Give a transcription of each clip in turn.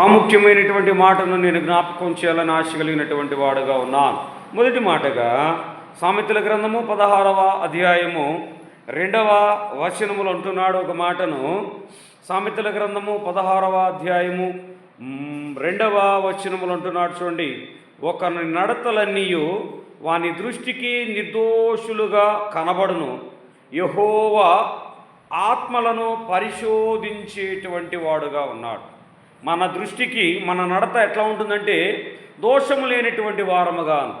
ప్రాముఖ్యమైనటువంటి మాటను నేను జ్ఞాపకం చేయాలని ఆశ కలిగినటువంటి వాడుగా ఉన్నాను. మొదటి మాటగా సామెతల గ్రంథము పదహారవ అధ్యాయము రెండవ వచనములు అంటున్నాడు ఒక మాటను. సామెతల గ్రంథము పదహారవ అధ్యాయము రెండవ వచనములు అంటున్నాడు చూడండి. ఒకని నడతలన్నీయు వాని దృష్టికి నిర్దోషులుగా కనబడును. యహోవా ఆత్మలను పరిశోధించేటువంటి వాడుగా ఉన్నాడు. మన దృష్టికి మన నడత ఎట్లా ఉంటుందంటే దోషము లేనటువంటి వారముగాను.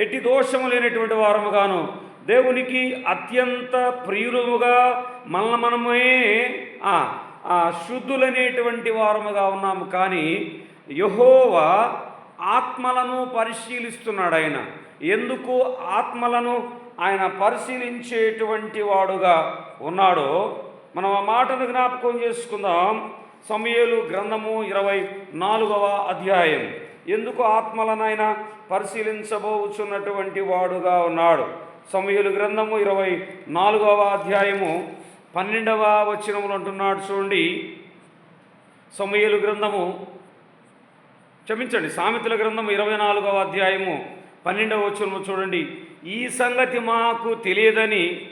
ఎట్టి దోషము లేనటువంటి వారముగాను దేవునికి అత్యంత ప్రియులముగా మన మనమే శుద్ధులనేటువంటి వారముగా ఉన్నాము. కానీ యహోవా ఆత్మలను పరిశీలిస్తున్నాడు ఆయన ఎందుకు ఆత్మలను ఆయన పరిశీలించేటువంటి వాడుగా ఉన్నాడో మనం ఆ మాటను జ్ఞాపకం చేసుకుందాం. సమయలు గ్రంథము ఇరవై నాలుగవ అధ్యాయం. ఎందుకు ఆత్మలను పరిశీలించబోచున్నటువంటి వాడుగా ఉన్నాడు. సమయలు గ్రంథము ఇరవై నాలుగవ అధ్యాయము పన్నెండవ వచనములు అంటున్నాడు చూడండి. సమయలు గ్రంథము క్షమించండి సామెతల గ్రంథము ఇరవై నాలుగవ అధ్యాయము పన్నెండవ వచనము చూడండి. ఈ సంగతి మాకు తెలియదని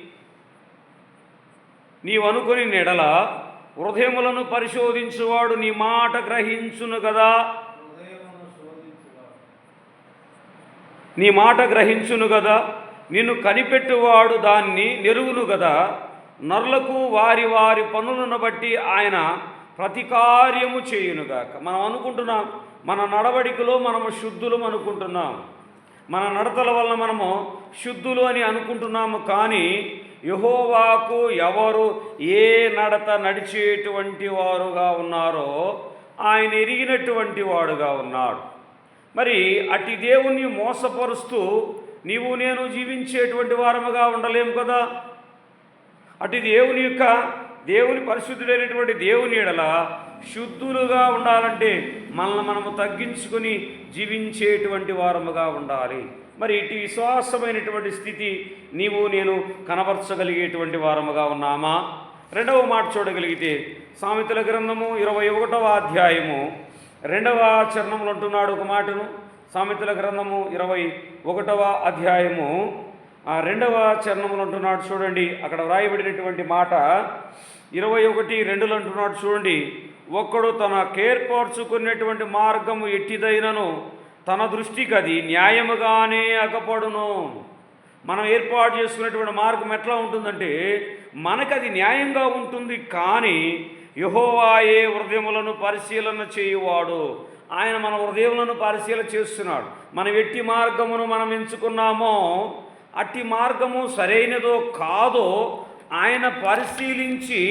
నీవు అనుకుని నెడల హృదయములను పరిశోధించువాడు నీ మాట గ్రహించును కదా నీ మాట గ్రహించును కదా నిన్ను కనిపెట్టువాడు దాన్ని నెరుగును కదా నరులకు వారి వారి పనులను బట్టి ఆయన ప్రతికార్యము చేయునుగాక మనం అనుకుంటున్నాం మన నడవడికలో మనము శుద్ధులం అనుకుంటున్నాం. మన నడతల వల్ల మనము శుద్ధులు అని అనుకుంటున్నాము కానీ యహోవాకు ఎవరు ఏ నడత నడిచేటువంటి వారుగా ఉన్నారో ఆయన ఎరిగినటువంటి వాడుగా ఉన్నాడు. మరి అట్టి దేవుణ్ణి మోసపరుస్తూ నీవు నేను జీవించేటువంటి వారముగా ఉండలేము కదా? అటు దేవుని యొక్క దేవుని పరిశుద్ధుడైనటువంటి దేవుని ఎడల శుద్ధులుగా ఉండాలంటే మనల్ని మనము తగ్గించుకొని జీవించేటువంటి వారముగా ఉండాలి. మరి ఇటు విశ్వాసమైనటువంటి స్థితి నీవు నేను కనపరచగలిగేటువంటి వారముగా ఉన్నామా? రెండవ మాట చూడగలిగితే సామెతల గ్రంథము ఇరవై ఒకటవ అధ్యాయము రెండవ చరణంలో అంటున్నాడు ఒక మాటను. సామెతల గ్రంథము ఇరవై ఒకటవ అధ్యాయము ఆ రెండవ చరణములు అంటున్నాడు చూడండి. అక్కడ వ్రాయబడినటువంటి మాట ఇరవై ఒకటి రెండులు అంటున్నాడు చూడండి. ఒక్కడు తన కేర్పరచుకున్నటువంటి మార్గము ఎట్టిదైనను తన దృష్టికి అది న్యాయముగానే అగపడును. మనం ఏర్పాటు చేసుకునేటువంటి మార్గం ఎట్లా ఉంటుందంటే మనకు అది న్యాయంగా ఉంటుంది కానీ యహోవాయే హృదయములను పరిశీలన చేయువాడు? ఆయన మన హృదయములను పరిశీలన చేస్తున్నాడు. మనం ఎట్టి మార్గమును మనం ఎంచుకున్నామో అట్టి మార్గము సరైనదో కాదో ఆయన పరిశీలించి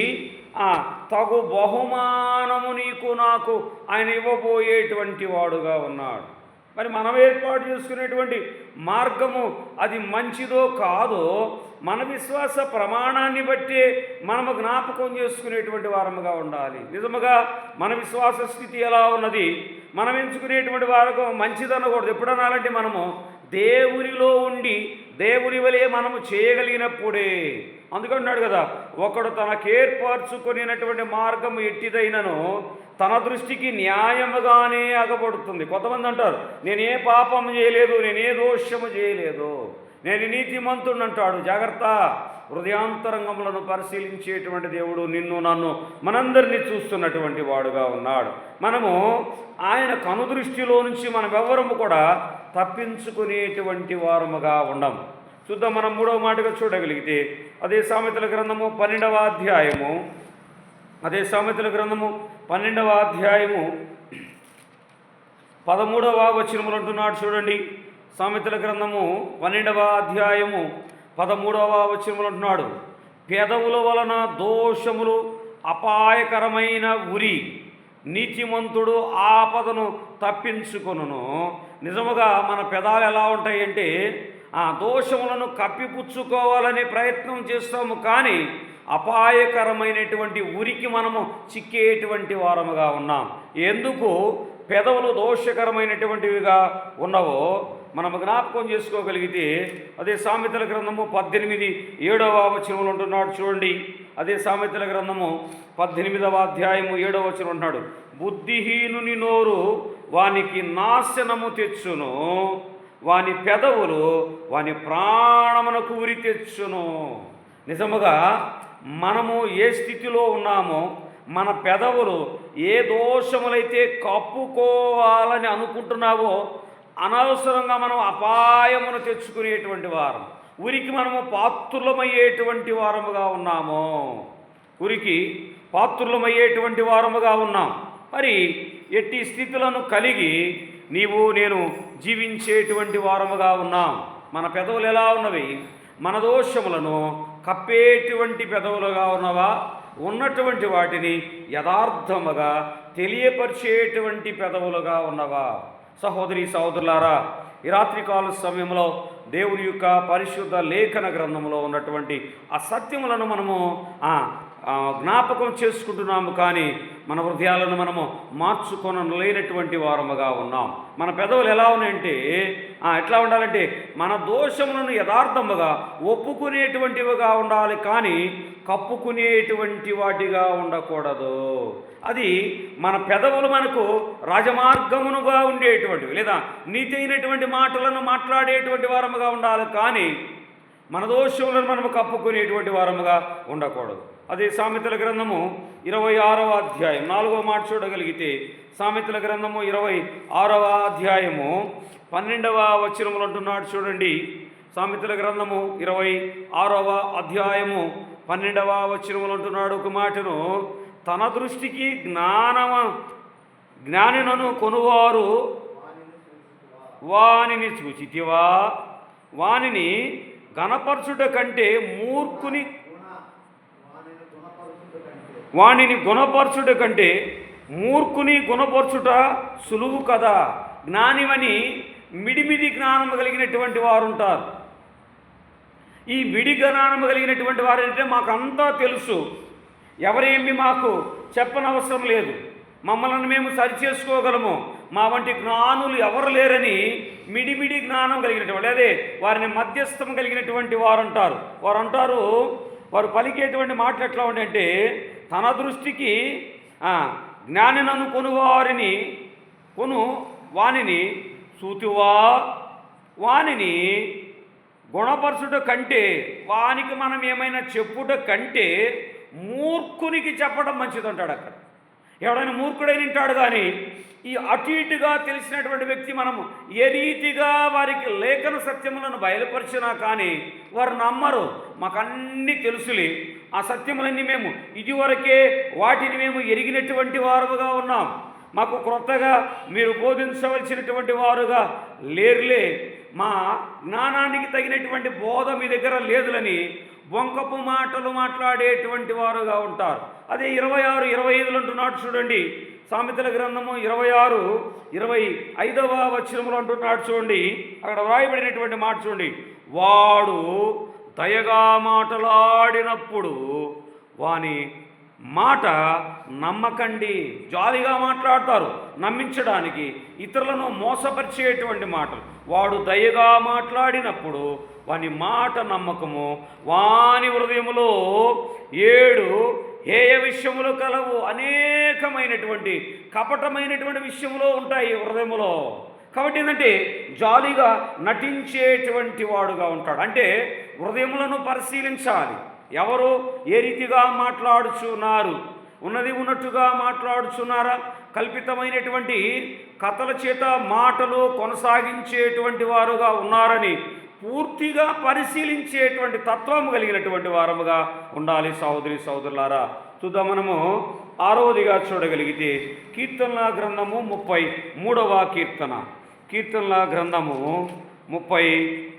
తగు బహుమానము నీకు నాకు ఆయన ఇవ్వబోయేటువంటి వాడుగా ఉన్నాడు. మరి మనం ఏర్పాటు చేసుకునేటువంటి మార్గము అది మంచిదో కాదో మన విశ్వాస ప్రమాణాన్ని బట్టి మనము జ్ఞాపకం చేసుకునేటువంటి వారముగా ఉండాలి. నిజముగా మన విశ్వాస స్థితి ఎలా ఉన్నది? మనం ఎంచుకునేటువంటి వారకు మంచిదనకూడదు. ఎప్పుడనాలంటే మనము దేవునిలో ఉండి దేవుని వలె మనము చేయగలిగినప్పుడే అందుకన్నాడు కదా ఒకడు తనకేర్పరచుకొనినటువంటి మార్గం ఎట్టిదైనను తన దృష్టికి న్యాయముగానే అగబడుతుంది కొంతమంది అంటారు నేనే పాపం చేయలేదు నేనే దోషము చేయలేదు నేను నీతిమంతుడు అంటాడు. జాగ్రత్త హృదయాంతరంగములను పరిశీలించేటువంటి దేవుడు నిన్ను నన్ను మనందరినీ చూస్తున్నటువంటి వాడుగా ఉన్నాడు. మనము ఆయన కనుదృష్టిలో నుంచి మనం కూడా తప్పించుకునేటువంటి వారముగా ఉండం. చూద్దాం మనం మూడవ మాటగా చూడగలిగితే అదే సామెతల గ్రంథము పన్నెండవ అధ్యాయము. అదే సామెతల గ్రంథము పన్నెండవ అధ్యాయము. పదమూడవ వచనములు అంటున్నాడు చూడండి. సామెతల గ్రంథము పన్నెండవ అధ్యాయము పదమూడవ వచనములు అంటున్నాడు. పెదవుల వలన దోషములు అపాయకరమైన ఉరి నీతిమంతుడు ఆపదను తప్పించుకొనును. నిజముగా మన పెదాలు ఎలా ఉంటాయి అంటే ఆ దోషములను కప్పిపుచ్చుకోవాలనే ప్రయత్నం చేస్తాము కానీ అపాయకరమైనటువంటి ఉరికి మనము చిక్కేటువంటి వారముగా ఉన్నాం. ఎందుకు? పెదవులు దోషకరమైనటువంటివిగా ఉన్నవో మనము జ్ఞాపకం చేసుకోగలిగితే అదే సామెతల గ్రంథము పద్దెనిమిది ఏడవ వచనములు ఉంటున్నాడు చూడండి. అదే సామెతల గ్రంథము పద్దెనిమిదవ అధ్యాయము ఏడవ వచనం ఉంటున్నాడు బుద్ధిహీనుని నోరు వానికి నాశనము తెచ్చును. వాని పెదవులు వాని ప్రాణమునకు ఉరి తెచ్చును. నిజముగా మనము ఏ స్థితిలో ఉన్నామో మన పెదవులు ఏ దోషములైతే కప్పుకోవాలని అనుకుంటున్నావో అనవసరంగా మనం అపాయమును తెచ్చుకునేటువంటి వారం. ఉరికి మనము పాత్రులమయ్యేటువంటి వారముగా ఉన్నాము. ఉరికి పాత్రులమయ్యేటువంటి వారముగా ఉన్నాం. మరి ఎట్టి స్థితులను కలిగి నీవు నేను జీవించేటువంటి వారముగా ఉన్నాం. మన పెదవులు ఎలా ఉన్నవి? మన దోషములను కప్పేటువంటి పెదవులుగా ఉన్నవా? ఉన్నటువంటి వాటిని యథార్థముగా తెలియపరిచేటువంటి పెదవులుగా ఉన్నవా? సహోదరి సహోదరులారా ఈ రాత్రికాల సమయంలో దేవుని యొక్క పరిశుద్ధ లేఖన గ్రంథంలో ఉన్నటువంటి ఆ సత్యములను మనము జ్ఞాపకం చేసుకుంటున్నాము కానీ మన హృదయాలను మనము మార్చుకొనలేనటువంటి వారముగా ఉన్నాం. మన పెదవులు ఎలా ఉన్నాయంటే ఎట్లా ఉండాలంటే మన దోషములను యథార్థముగా ఒప్పుకునేటువంటివిగా ఉండాలి కానీ కప్పుకునేటువంటి వాటిగా ఉండకూడదు. అది మన పెదవులు మనకు రాజమార్గమునుగా ఉండేటువంటివి లేదా నీతి అయినటువంటి మాటలను మాట్లాడేటువంటి వారముగా ఉండాలి కానీ మన దోషములను మనము కప్పుకునేటువంటి వారముగా ఉండకూడదు. అదే సామెతల గ్రంథము ఇరవై ఆరవ అధ్యాయం. నాలుగవ మాట చూడగలిగితే సామెతల గ్రంథము ఇరవై ఆరవ అధ్యాయము. పన్నెండవ వచనములు అంటున్నాడు చూడండి. సామెతల గ్రంథము ఇరవై ఆరవ అధ్యాయము. పన్నెండవ వచనములు అంటున్నాడు ఒక మాటను. తన దృష్టికి జ్ఞానమ జ్ఞానినను కొనువారు. వానిని చూచితివా వానిని గణపరచుట కంటే మూర్ఖుని వానిని గుణపరచుట కంటే మూర్ఖుని గుణపరచుట సులువు కదా. జ్ఞానివని మిడిమిడి జ్ఞానం కలిగినటువంటి వారు ఉంటారు ఈ విడి జ్ఞానం కలిగినటువంటి వారు అంటే మాకంతా తెలుసు. ఎవరేమి మాకు చెప్పనవసరం లేదు. మమ్మల్ని మేము సరిచేసుకోగలము. మా వంటి జ్ఞానులు ఎవరు లేరని మిడిమిడి జ్ఞానం కలిగినటువంటి అదే వారిని మధ్యస్థం కలిగినటువంటి వారు అంటారు వారు అంటారు వారు పలికేటువంటి మాటలు ఎట్లా ఉంటాయంటే తన దృష్టికి జ్ఞానినను కొనువారిని కొను వానిని సూతివా వానిని గుణపరచుట కంటే వానికి మనం ఏమైనా చెప్పుట కంటే మూర్ఖునికి చెప్పడం మంచిది అంటాడు అక్కడ. ఎవడైనా మూర్ఖుడై వింటాడు కానీ ఈ అటు ఇటుగా తెలిసినటువంటి వ్యక్తి మనము ఏ రీతిగా వారికి లేఖన సత్యములను బయలుపరిచినా కానీ వారు నమ్మరు. మాకు తెలుసులే. ఆ సత్యములన్నీ మేము ఇదివరకే వాటిని మేము ఎరిగినటువంటి వారుగా ఉన్నాం. మాకు క్రొత్తగా మీరు బోధించవలసినటువంటి వారుగా లేరులే. మా జ్ఞానానికి తగినటువంటి బోధ మీ దగ్గర లేదులని బొంకపు మాటలు మాట్లాడేటువంటి వారుగా ఉంటారు. అదే ఇరవై ఆరు ఇరవై ఐదులు అంటున్నాడు చూడండి. సామెతల గ్రంథము ఇరవై ఆరు ఇరవై ఐదవ వచనములు అంటున్నాడు చూడండి. అక్కడ వ్రాయబడినటువంటి మాట చూడండి. వాడు దయగా మాటలాడినప్పుడు వాని మాట నమ్మకండి. జాలిగా మాట్లాడతారు. నమ్మించడానికి ఇతరులను మోసపరిచేటువంటి మాటలు. వాడు దయగా మాట్లాడినప్పుడు వాని మాట నమ్మకము. వాని హృదయములో ఏడు హేయ విషయములు కలవు. అనేకమైనటువంటి కపటమైనటువంటి విషయములో ఉంటాయి హృదయములో. కాబట్టి ఏంటంటే జాలీగా నటించేటువంటి వాడుగా ఉంటాడు. అంటే హృదయములను పరిశీలించాలి. ఎవరు? ఏ రీతిగా మాట్లాడుచున్నారు? ఉన్నది ఉన్నట్టుగా మాట్లాడుచున్నారా? కల్పితమైనటువంటి కథల చేత మాటలు కొనసాగించేటువంటి వారుగా ఉన్నారని పూర్తిగా పరిశీలించేటువంటి తత్వం కలిగినటువంటి వారముగా ఉండాలి సహోదరి సహోదరులారా. చూద్దాం మనము ఆరవదిగా చూడగలిగితే కీర్తనల గ్రంథము ముప్పై మూడవ కీర్తన. కీర్తనల గ్రంథము ముప్పై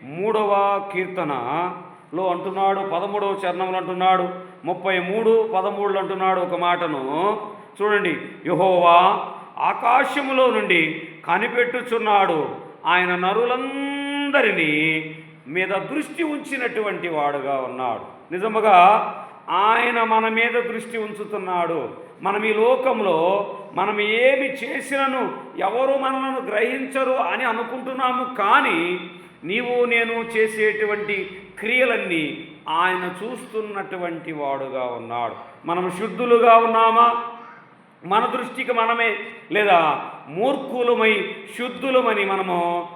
మూడవ కీర్తనలో అంటున్నాడు పదమూడవ చరణంలో అంటున్నాడు. ముప్పై మూడు పదమూడులు అంటున్నాడు ఒక మాటను. చూడండి యహోవా ఆకాశములో నుండి కనిపెట్టుచున్నాడు. ఆయన నరులందరినీ మీద దృష్టి ఉంచినటువంటి వాడుగా ఉన్నాడు. నిజముగా ఆయన మన మీద దృష్టి ఉంచుతున్నాడు. మనం ఈ లోకంలో మనం ఏమి చేసినను ఎవరు మనలను గ్రహించరు అని అనుకుంటున్నాము. కానీ నీవు నేను చేసేటువంటి క్రియలన్నీ ఆయన చూస్తున్నటువంటి వాడుగా ఉన్నాడు. మనం శుద్ధులుగా ఉన్నామా? మన దృష్టికి మనమే లేదా మూర్ఖులమై శుద్ధులమని మనము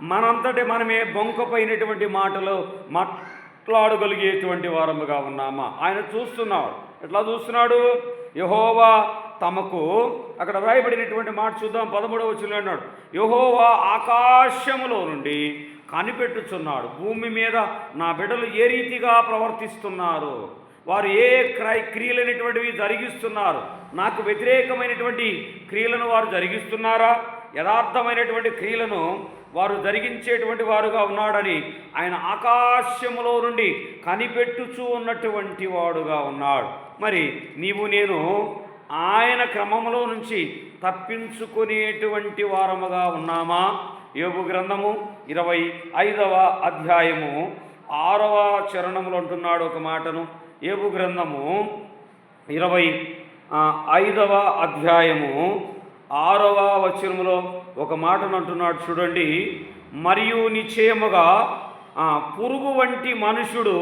మనంతటి మనమే బొంకపోయినటువంటి మాటలు మాట్లాడగలిగేటువంటి వారముగా ఉన్నామా? ఆయన చూస్తున్నాడు. ఎట్లా చూస్తున్నాడు? యహోవా తమకు అక్కడ వ్రాయబడినటువంటి మాట చూద్దాం పదమూడవ వచ్చిన అన్నాడు. యహోవా ఆకాశములో నుండి కనిపెట్టుచున్నాడు. భూమి మీద నా బిడ్డలు ఏ రీతిగా ప్రవర్తిస్తున్నారు? వారు ఏ క్రై క్రియలైనటువంటివి జరిగిస్తున్నారు? నాకు వ్యతిరేకమైనటువంటి క్రియలను వారు జరిగిస్తున్నారా? యథార్థమైనటువంటి క్రియలను వారు జరిగించేటువంటి వారుగా ఉన్నాడని ఆయన ఆకాశములో నుండి కనిపెట్టుచూ ఉన్నటువంటి వాడుగా ఉన్నాడు. మరి నీవు నేను ఆయన క్రమంలో నుంచి తప్పించుకునేటువంటి వారముగా ఉన్నామా? యోగు గ్రంథము ఇరవై ఐదవ అధ్యాయము ఆరవ చరణములు అంటున్నాడు ఒక మాటను. ఏబు గ్రంథము ఇరవై ఐదవ అధ్యాయము ఆరవ వచనములో ఒక మాటను అంటున్నాడు చూడండి. మరియు నిశ్చయముగా పురుగు వంటి మనుషుడు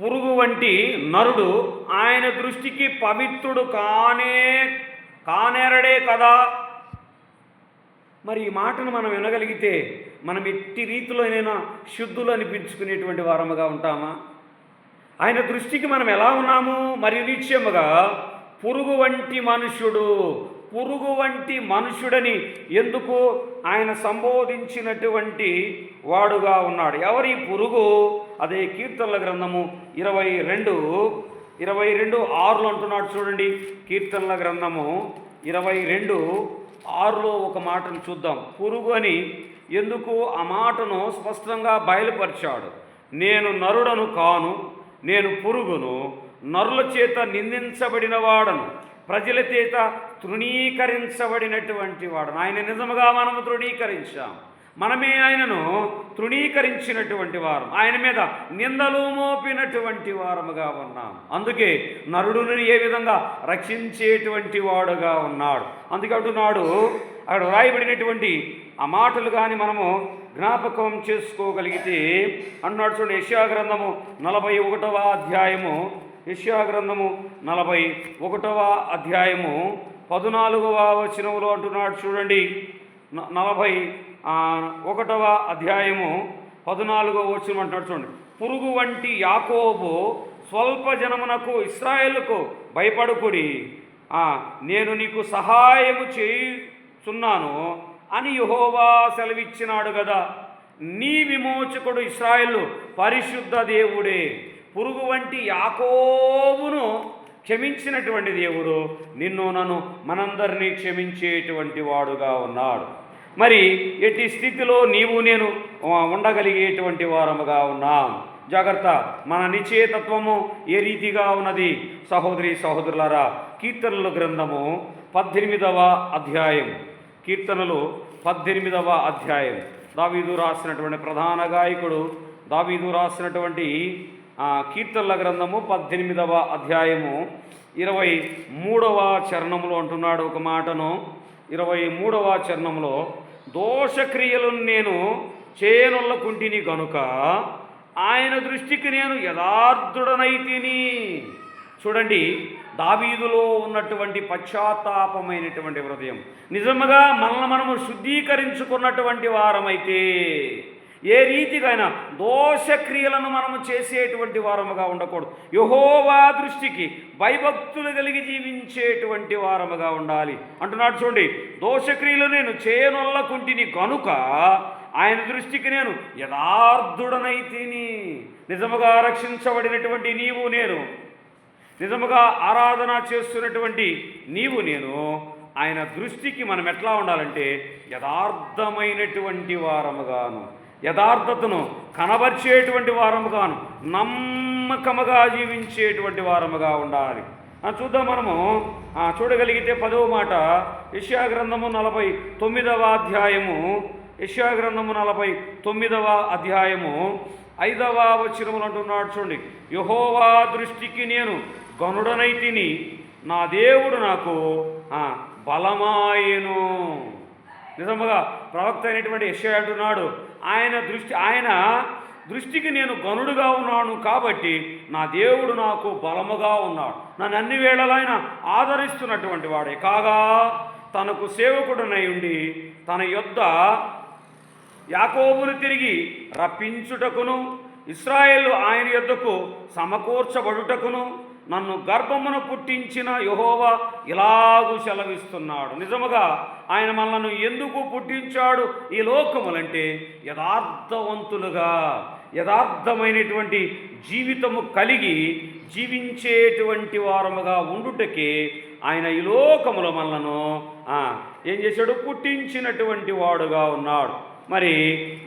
పురుగు వంటి నరుడు ఆయన దృష్టికి పవిత్రుడు కానే కానేరడే కదా? మరి ఈ మాటను మనం వినగలిగితే మనం ఎట్టి రీతిలోనైనా శుద్ధులు అనిపించుకునేటువంటి వారముగా ఉంటామా? ఆయన దృష్టికి మనం ఎలా ఉన్నాము? మరి నిశ్చయముగా పురుగు వంటి మనుష్యుడు పురుగు వంటి మనుష్యుడని ఎందుకు ఆయన సంబోధించినటువంటి వాడుగా ఉన్నాడు? ఎవరి పురుగు? అదే కీర్తనల గ్రంథము ఇరవై రెండు ఇరవై రెండు ఆరులు అంటున్నాడు చూడండి. కీర్తనల గ్రంథము ఇరవై రెండు ఆరులో ఒక మాటను చూద్దాం. పురుగు అని ఎందుకు ఆ మాటను స్పష్టంగా బయలుపరిచాడు? నేను నరుడను కాను నేను పురుగును. నరుల చేత నిందించబడిన వాడను. ప్రజల చేత తృణీకరించబడినటువంటి వాడను. ఆయన నిజముగా మనము తృణీకరించాం. మనమే ఆయనను తృణీకరించినటువంటి వారం. ఆయన మీద నిందలు మోపినటువంటి వారముగా ఉన్నాం. అందుకే నరుడును ఏ విధంగా రక్షించేటువంటి వాడుగా ఉన్నాడు. అందుకే అంటున్నాడు అక్కడ రాయబడినటువంటి ఆ మాటలు కానీ మనము జ్ఞాపకం చేసుకోగలిగితే అన్నాడు చూడండి యెషయా గ్రంథము నలభై ఒకటవ అధ్యాయము. యెషయా గ్రంథము నలభై ఒకటవ అధ్యాయము. పద్నాలుగవ వచనంలో అంటున్నాడు చూడండి. నలభై ఒకటవ అధ్యాయము పద్నాలుగో వచ్చిన అంటున్నాడు చూడండి. పురుగు వంటి యాకోబు స్వల్ప జనమునకు ఇస్రాయేల్కు భయపడుకుడి నేను నీకు సహాయము చేయుచున్నాను అని యహోవా సెలవిచ్చినాడు కదా. నీ విమోచకుడు ఇస్రాయిలు పరిశుద్ధ దేవుడే. పురుగు వంటి యాకోబును క్షమించినటువంటి దేవుడు నిన్ను నన్ను మనందరినీ క్షమించేటువంటి వాడుగా ఉన్నాడు. మరి ఎట్టి స్థితిలో నీవు నేను ఉండగలిగేటువంటి వారముగా ఉన్నాం. జాగ్రత్త మన నిశ్చయతత్వము ఏ రీతిగా ఉన్నది? సహోదరి సహోదరులారా కీర్తనల గ్రంథము పద్దెనిమిదవ అధ్యాయం. కీర్తనలు పద్దెనిమిదవ అధ్యాయం. దావీదు రాసినటువంటి ప్రధాన గాయకుడు దావీదు రాసినటువంటి కీర్తనల గ్రంథము పద్దెనిమిదవ అధ్యాయము ఇరవై మూడవ చరణములో అంటున్నాడు ఒక మాటను. ఇరవై మూడవ చరణంలో దోషక్రియలను నేను చేయనొల్లకుంటిని గనుక ఆయన దృష్టికి నేను యథార్థుడనైతిని. చూడండి దావీదులో ఉన్నటువంటి పశ్చాత్తాపమైనటువంటి హృదయం. నిజముగా మనల్ని మనము శుద్ధీకరించుకున్నటువంటి వారమైతే ఏ రీతికైనా దోషక్రియలను మనము చేసేటువంటి వారముగా ఉండకూడదు. యహోవా దృష్టికి భయభక్తులు కలిగి జీవించేటువంటి వారముగా ఉండాలి. అంటున్నాడు చూడండి దోషక్రియలు నేను చేయనొల్లకుంటిని కనుక ఆయన దృష్టికి నేను యథార్థుడనైతిని. నిజముగా రక్షించబడినటువంటి నీవు నేను. నిజముగా ఆరాధన చేస్తున్నటువంటి నీవు నేను. ఆయన దృష్టికి మనం ఎట్లా ఉండాలంటే యథార్థమైనటువంటి వారముగాను. యథార్థతను కనబర్చేటువంటి వారముగాను నమ్మకముగా జీవించేటువంటి వారముగా ఉండాలి. చూద్దాం మనము. చూడగలిగితే పదవ మాట. యెషయా గ్రంథము నలభై తొమ్మిదవ అధ్యాయము. యెషయా గ్రంథము నలభై తొమ్మిదవ అధ్యాయము. ఐదవ వచనములు అంటున్నాడు చూడండి. యహోవా దృష్టికి నేను గనుడనై తిని నా దేవుడు నాకు బలమాయను. నిజముగా ప్రవక్త అయినటువంటి యశ్వ అంటున్నాడు ఆయన దృష్టి ఆయన దృష్టికి నేను గనుడుగా ఉన్నాను కాబట్టి నా దేవుడు నాకు బలముగా ఉన్నాడు. నన్ను అన్ని వేళలైన ఆదరిస్తున్నటువంటి వాడే. కాగా తనకు సేవకుడనై ఉండి తన యొద్ద యాకోబును తిరిగి రప్పించుటకును ఇస్రాయేల్ ఆయన యొద్దకు సమకూర్చబడుటకును నన్ను గర్భమున పుట్టించిన యహోవా ఇలాగూ సెలవిస్తున్నాడు. నిజముగా ఆయన మనల్ని ఎందుకు పుట్టించాడు ఈ లోకములంటే యథార్థవంతులుగా యథార్థమైనటువంటి జీవితము కలిగి జీవించేటువంటి వారముగా ఉండుటకే ఆయన ఈ లోకములు మనలను ఏం చేశాడు? పుట్టించినటువంటి వాడుగా ఉన్నాడు. మరి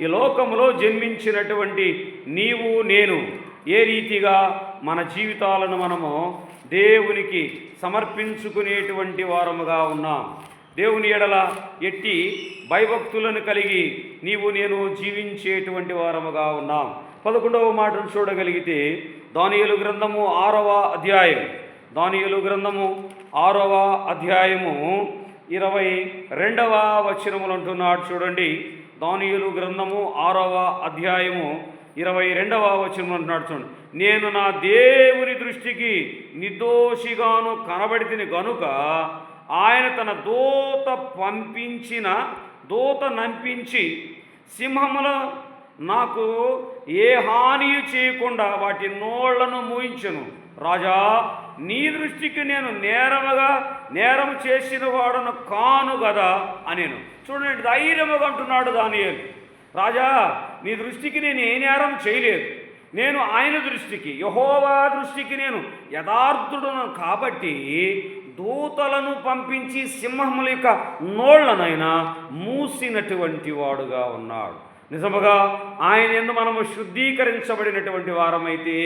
ఈ లోకములో జన్మించినటువంటి నీవు నేను ఏ రీతిగా మన జీవితాలను మనము దేవునికి సమర్పించుకునేటువంటి వారముగా ఉన్నాం. దేవుని ఎడల ఎట్టి భయభక్తులను కలిగి నీవు నేను జీవించేటువంటి వారముగా ఉన్నాం. పదకొండవ మాటను చూడగలిగితే దానియలు గ్రంథము ఆరవ అధ్యాయం. దానియలు గ్రంథము ఆరవ అధ్యాయము ఇరవై రెండవ వచనములు అంటున్నాడు చూడండి. దానియలు గ్రంథము ఆరవ అధ్యాయము ఇరవై రెండవ వచనం అంటున్నాడు చూడండి. నేను నా దేవుని దృష్టికి నిర్దోషిగాను కనబడితిని గనుక ఆయన తన దూత పంపించిన దూత నంపించి సింహముల నాకు ఏ హాని చేయకుండా వాటి నోళ్ళను మూయించను. రాజా నీ దృష్టికి నేను నేరముగా నేరం చేసిన వాడను కాను కదా అనేను. చూడండి ధైర్యముగా అంటున్నాడు దానియేలు. రాజా నీ దృష్టికి నేను ఏ నేరం చేయలేదు. నేను ఆయన దృష్టికి యహోవా దృష్టికి నేను యథార్థుడును కాబట్టి దూతలను పంపించి సింహముల యొక్క నోళ్ళనైనా మూసినటువంటి వాడుగా ఉన్నాడు. నిజముగా ఆయన ఎందు మనము శుద్ధీకరించబడినటువంటి వారమైతే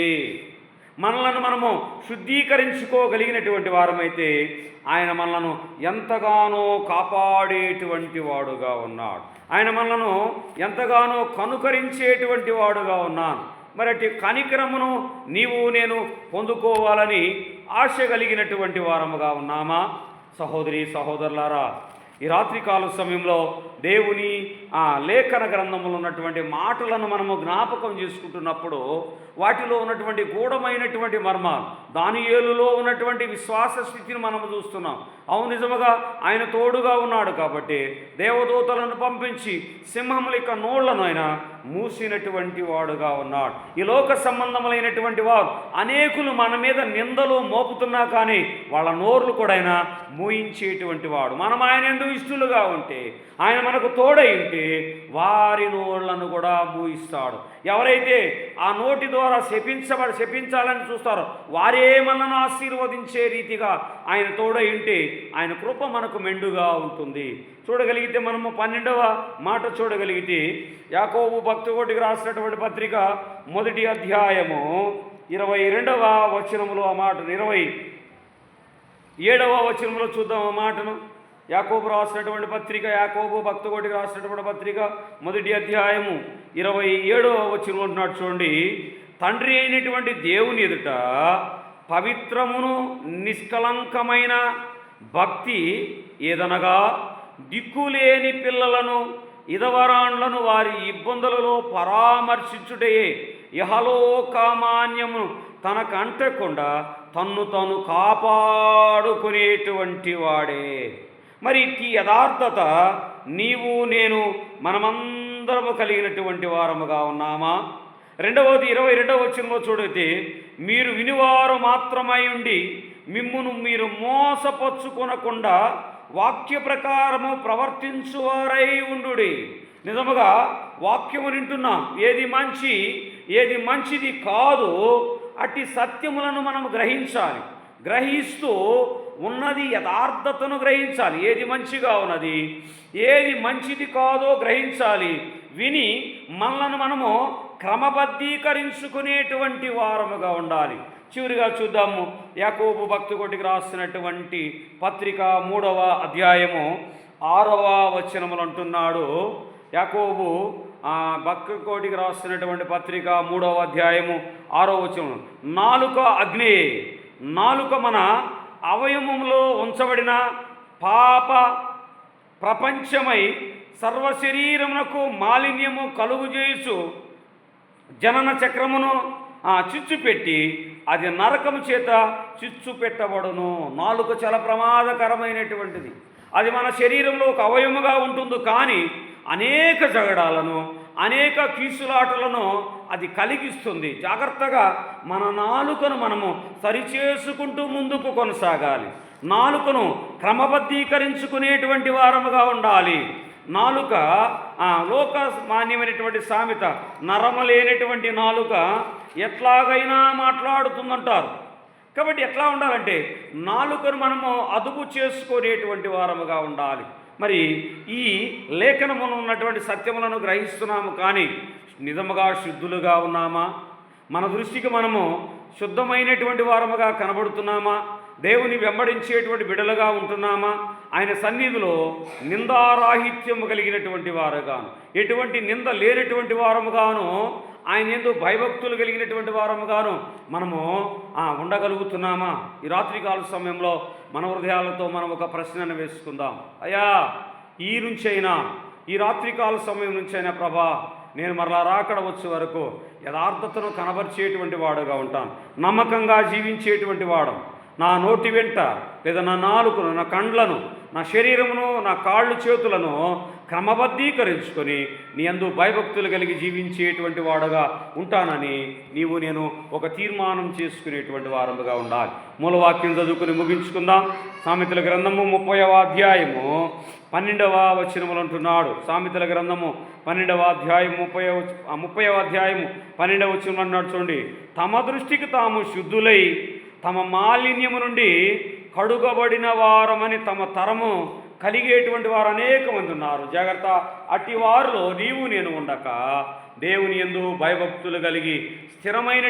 మనలను మనము శుద్ధీకరించుకోగలిగినటువంటి వారమైతే ఆయన మనలను ఎంతగానో కాపాడేటువంటి వాడుగా ఉన్నాడు. ఆయన మనలను ఎంతగానో కనుకరించేటువంటి వాడుగా ఉన్నాను. మరి అటు కనికరమును నీవు నేను పొందుకోవాలని ఆశ కలిగినటువంటి వారముగా ఉన్నామా? సహోదరి సహోదరులారా ఈ రాత్రికాల సమయంలో దేవుని ఆ లేఖన గ్రంథంలో ఉన్నటువంటి మాటలను మనము జ్ఞాపకం చేసుకుంటున్నప్పుడు వాటిలో ఉన్నటువంటి గూఢమైనటువంటి మర్మాలు దాని ఏలులో ఉన్నటువంటి విశ్వాస స్థితిని మనము చూస్తున్నాం. అవును నిజముగా ఆయన తోడుగా ఉన్నాడు కాబట్టి దేవదూతలను పంపించి సింహముల యొక్క నోళ్ళను ఆయన మూసినటువంటి వాడుగా ఉన్నాడు. ఈ లోక సంబంధములైనటువంటి వారు అనేకులు మన మీద నిందలు మోపుతున్నా కానీ వాళ్ళ నోర్లు కూడా ఆయన మూయించేటువంటి వాడు. మనం ఆయన ఎందుకు ఇష్టలుగా ఉంటే ఆయన మనకు తోడై ఉంటే వారి నోళ్ళను కూడా మూయిస్తాడు. ఎవరైతే ఆ నోటి ద్వారా శపించబడి శపించాలని చూస్తారో వారే మనను ఆశీర్వదించే రీతిగా ఆయన తోడై ఉంటే ఆయన కృప మనకు మెండుగా ఉంటుంది. చూడగలిగితే మనము పన్నెండవ మాట చూడగలిగితే యాకోబు భక్తుకోటికి రాసినటువంటి పత్రిక మొదటి అధ్యాయము ఇరవై రెండవ వచనములో ఆ మాటను ఇరవై ఏడవ వచనంలో చూద్దాం ఆ మాటను. యాకోబు రాసినటువంటి పత్రిక యాకోబు భక్తకోటికి రాసినటువంటి పత్రిక మొదటి అధ్యాయము ఇరవై ఏడవ వచనం అంటున్నాడు చూడండి. తండ్రి అయినటువంటి దేవుని ఎదుట పవిత్రమును నిష్కలంకమైన భక్తి ఏదనగా దిక్కులేని పిల్లలను ఇదవరాండ్లను వారి ఇబ్బందులలో పరామర్శించుటయే యహలోకామాన్యమును తనకంటకుండా తన్ను తను కాపాడుకునేటువంటి వాడే. మరి ఈ యథార్థత నీవు నేను మనమందరము కలిగినటువంటి వారముగా ఉన్నామా? రెండవది ఇరవై రెండవ వచ్చిన చూడితే మీరు వినివారు మాత్రమై ఉండి మిమ్మును మీరు మోసపరుచుకొనకుండా వాక్య ప్రకారము ప్రవర్తించువారై ఉండు నిజముగా వాక్యము వింటున్నాం ఏది మంచి ఏది మంచిది కాదు. అట్టి సత్యములను మనం గ్రహించాలి. గ్రహిస్తూ ఉన్నది యథార్థతను గ్రహించాలి. ఏది మంచిగా ఉన్నది ఏది మంచిది కాదో గ్రహించాలి. విని మనలను మనము క్రమబద్ధీకరించుకునేటువంటి వారముగా ఉండాలి. చివరిగా చూద్దాము యాకోబు భక్తుకోటికి రాసినటువంటి పత్రిక మూడవ అధ్యాయము ఆరవ వచనములు అంటున్నాడు. యాకోబు ఆ భక్తుకోటికి రాసినటువంటి పత్రిక మూడవ అధ్యాయము ఆరో వచనం నాలుక అగ్ని నాలుక మన అవయవములో ఉంచబడిన పాప ప్రపంచమై సర్వశరీరమునకు మాలిన్యము కలుగు చేయుచు జనన చక్రమును చిచ్చు పెట్టి అది నరకము చేత చిచ్చు పెట్టబడును. నాలుక చాలా ప్రమాదకరమైనటువంటిది. అది మన శరీరంలో ఒక అవయముగా ఉంటుంది కానీ అనేక జగడాలను అనేక కీసులాటలను అది కలిగిస్తుంది. జాగ్రత్తగా మన నాలుకను మనము సరిచేసుకుంటూ ముందుకు కొనసాగాలి. నాలుకను క్రమబద్ధీకరించుకునేటువంటి వారముగా ఉండాలి. నాలుక ఆ, లోక మాన్యమైనటువంటి సామెత నరమ లేనటువంటి నాలుక ఎట్లాగైనా మాట్లాడుతుందంటారు. కాబట్టి ఎట్లా ఉండాలంటే నాలుకను మనము అదుపు చేసుకునేటువంటి వారముగా ఉండాలి. మరి ఈ లేఖనమును ఉన్నటువంటి సత్యములను గ్రహిస్తున్నాము కానీ నిజముగా శుద్ధులుగా ఉన్నామా? మన దృష్టికి మనము శుద్ధమైనటువంటి వారముగా కనబడుతున్నామా? దేవుని వెంబడించేటువంటి బిడలుగా ఉంటున్నామా? ఆయన సన్నిధిలో నిందారాహిత్యము కలిగినటువంటి వారుగాను. ఎటువంటి నింద లేనటువంటి వారముగాను ఆయన ఎందు భయభక్తులు కలిగినటువంటి వారముగాను మనము ఉండగలుగుతున్నామా? ఈ రాత్రికాల సమయంలో మన హృదయాలతో మనం ఒక ప్రశ్నను వేసుకుందాం. అయ్యా ఈ నుంచైనా ఈ రాత్రికాల సమయం నుంచైనా ప్రభా నేను మరలా రాకడ వచ్చే వరకు యథార్థతను కనబరిచేటువంటి వాడుగా ఉంటాను. నమ్మకంగా జీవించేటువంటి వాడు. నా నోటి వెంట లేదా నా నాలుకను నా కండ్లను నా శరీరమును నా కాళ్ళు చేతులను క్రమబద్ధీకరించుకొని నీ అందు భయభక్తులు కలిగి జీవించేటువంటి వాడుగా ఉంటానని నీవు నేను ఒక తీర్మానం చేసుకునేటువంటి వారముగా ఉండాలి. మూలవాక్యం చదువుకుని ముగించుకుందాం. సామెతల గ్రంథము ముప్పైవ అధ్యాయము పన్నెండవ వచనములు అంటున్నాడు. సామెతల గ్రంథము పన్నెండవ అధ్యాయం ముప్పై ముప్పైవ అధ్యాయము పన్నెండవ వచనం అన్నాడు చూడండి. తమ దృష్టికి తాము శుద్ధులై తమ మాలిన్యము నుండి కడుగబడిన వారమని తమ తరము కలిగేటువంటి వారు అనేక మంది ఉన్నారు. జాగ్రత్త అట్టి వారిలో నీవు నేను ఉండక. దేవుని ఎందు భయభక్తులు కలిగి స్థిరమైన